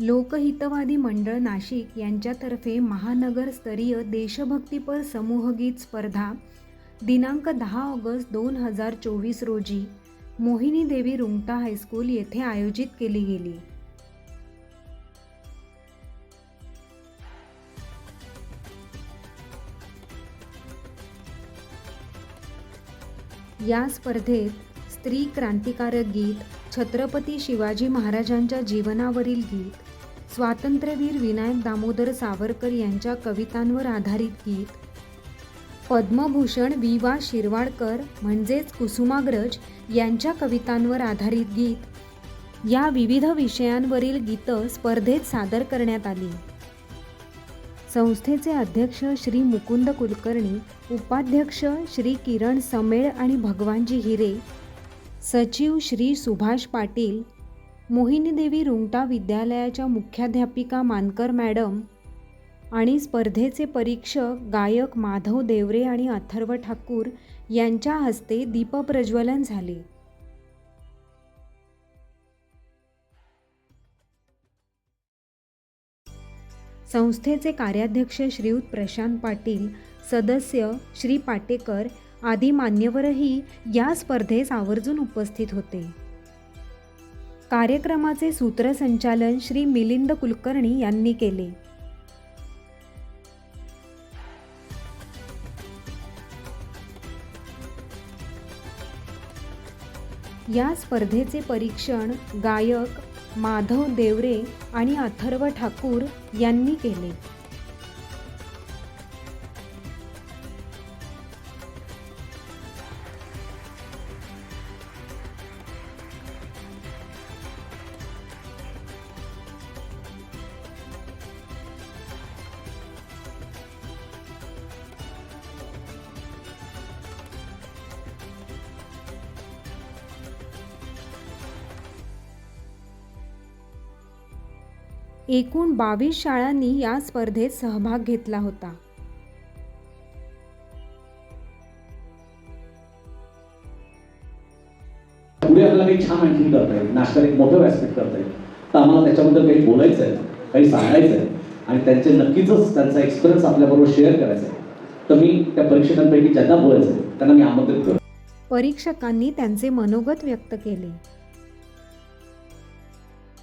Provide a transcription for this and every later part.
लोकहितवादी मंडळ नाशिक यांच्यातर्फे महानगरस्तरीय देशभक्तीपर समूहगीत स्पर्धा दिनांक दहा ऑगस्ट दोन हजार चोवीस रोजी मोहिनी देवी रुंगटा हायस्कूल येथे आयोजित केली गेली. या स्पर्धेत स्त्री क्रांतिकारक गीत छत्रपती शिवाजी महाराजांच्या जीवनावरील गीत स्वातंत्र्यवीर विनायक दामोदर सावरकर यांच्या कवितांवर आधारित गीत पद्मभूषण वि वा शिरवाडकर म्हणजेच कुसुमाग्रज यांच्या कवितांवर आधारित गीत या विविध विषयांवरील गीतं स्पर्धेत सादर करण्यात आली. संस्थेचे अध्यक्ष श्री मुकुंद कुलकर्णी उपाध्यक्ष श्री किरण समेळ आणि भगवानजी हिरे सचिव श्री सुभाष पाटील मोहिनीदेवी रुंगटा विद्यालयाच्या मुख्याध्यापिका मानकर मॅडम आणि स्पर्धेचे परीक्षक गायक माधव देवरे आणि अथर्व ठाकूर यांच्या हस्ते दीपप्रज्वलन झाले. संस्थेचे कार्याध्यक्ष श्रीयुत प्रशांत पाटील सदस्य श्री पाटेकर आदी मान्यवरही या स्पर्धेस आवर्जून उपस्थित होते. कार्यक्रमाचे सूत्रसंचालन श्री मिलिंद कुलकर्णी यांनी केले. या स्पर्धेचे परीक्षण गायक माधव देवरे आणि अथर्व ठाकूर यांनी केले. एकूण बावीस शाळांनी या स्पर्धेत सहभाग घेतला होता. पुढे आपल्याला काही छान आणखी करता येईल. नाश्त्याला एक मोठं व्यासपीठ करता येईल. तर आम्हाला त्याच्याबद्दल काही बोलायचं आहे काही सांगायचं आहे आणि त्यांचे नक्कीच त्यांचा एक्सपिरियन्स आपल्याबरोबर शेअर करायचा आहे तर मी त्या परीक्षकांपैकी ज्यांना बोलायचं आहे त्यांना मी आमंत्रित करतो. परीक्षकांनी त्यांचे मनोगत व्यक्त केले.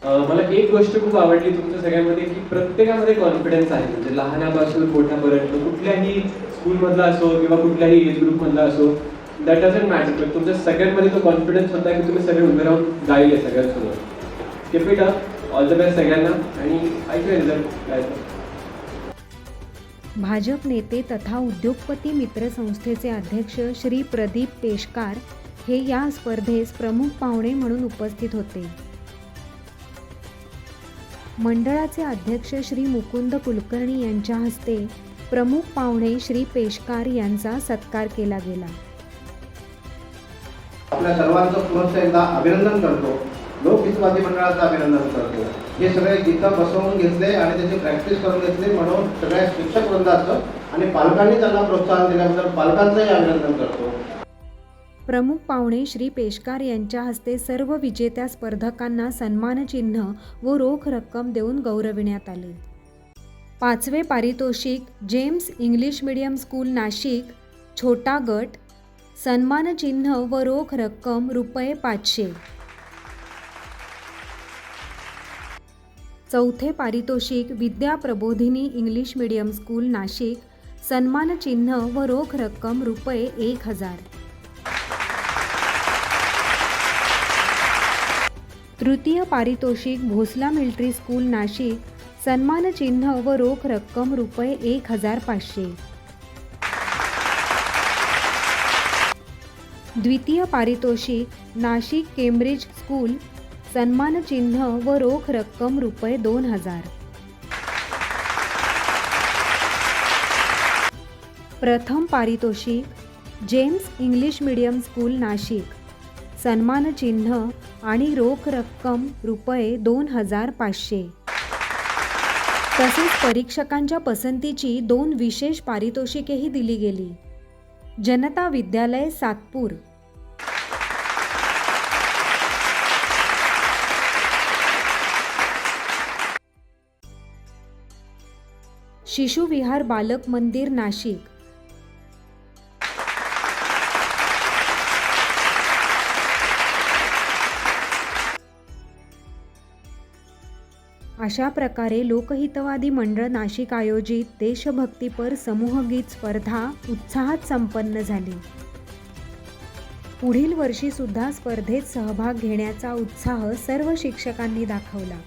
मला एक गोष्ट खूप आवडली तुमच्या सगळ्यामध्ये की प्रत्येकामध्ये कॉन्फिडन्स आहे. म्हणजे लहानापासून मोठ्यापर्यंत कुठल्याही स्कूलमधला असो किंवा कुठल्याही एज ग्रुपमधला असो दॅट डझंट मॅटर पण तुमच्या सगळ्यांमध्ये तो कॉन्फिडन्स होता की तुम्ही सगळे उभे राहून जाईल सगळ्यांसमोर keep it up all the best सगळ्यांना. आणि ऐकूया रिझल्ट काय भाजप नेते तथा उद्योगपती मित्र संस्थेचे अध्यक्ष श्री प्रदीप पेशकार हे या स्पर्धेस प्रमुख पाहुणे म्हणून उपस्थित होते. मंडळाचे अध्यक्ष श्री मुकुंद कुलकर्णी यांच्या हस्ते प्रमुख पाहुणे श्री पेशकार यांचा सत्कार केला गेला. आपल्या सर्वांचं पुनश्च एकदा अभिनंदन करतो. लोकहितवादी मंडळाचं अभिनंदन करतो. हे सगळे गीतं बसवून घेतले आणि त्याची प्रॅक्टिस करून घेतली म्हणून सगळ्या शिक्षक वृंदाचं आणि पालकांनी त्यांना प्रोत्साहन दिल्याबद्दल पालकांचंही अभिनंदन करतो. प्रमुख पाहुणे श्री पेशकार यांच्या हस्ते सर्व विजेत्या स्पर्धकांना सन्मानचिन्ह व रोख रक्कम देऊन गौरविण्यात आले. पाचवे पारितोषिक James English medium school Nashik छोटा गट सन्मानचिन्ह व रोख रक्कम रुपये पाचशे. चौथे पारितोषिक Vidya Prabodhini English medium school Nashik सन्मानचिन्ह व रोख रक्कम रुपये एक हजार. तृतीय पारितोषिक भोसला मिल्ट्री स्कूल नाशिक सन्मानचिन्ह व रोख रक्कम रुपये एक हजार पाचशे. द्वितीय पारितोषिक नाशिक केम्ब्रिज स्कूल सन्मानचिन्ह व रोख रक्कम रुपये दोन हजार. प्रथम पारितोषिक James English medium school Nashik. सन्मानचिन्ह आणि रोख रक्कम रुपये दोन हजार पाचशे. तसेच परीक्षकांच्या पसंतीची दोन विशेष पारितोषिकेही दिली गेली. जनता विद्यालय सातपूर. शिशुविहार बालक मंदिर नाशिक. अशा प्रकारे लोकहितवादी मंडळ नाशिक आयोजित देशभक्तीपर समूहगीत स्पर्धा उत्साहात संपन्न झाली. पुढील वर्षीसुद्धा स्पर्धेत सहभाग घेण्याचा उत्साह सर्व शिक्षकांनी दाखवला.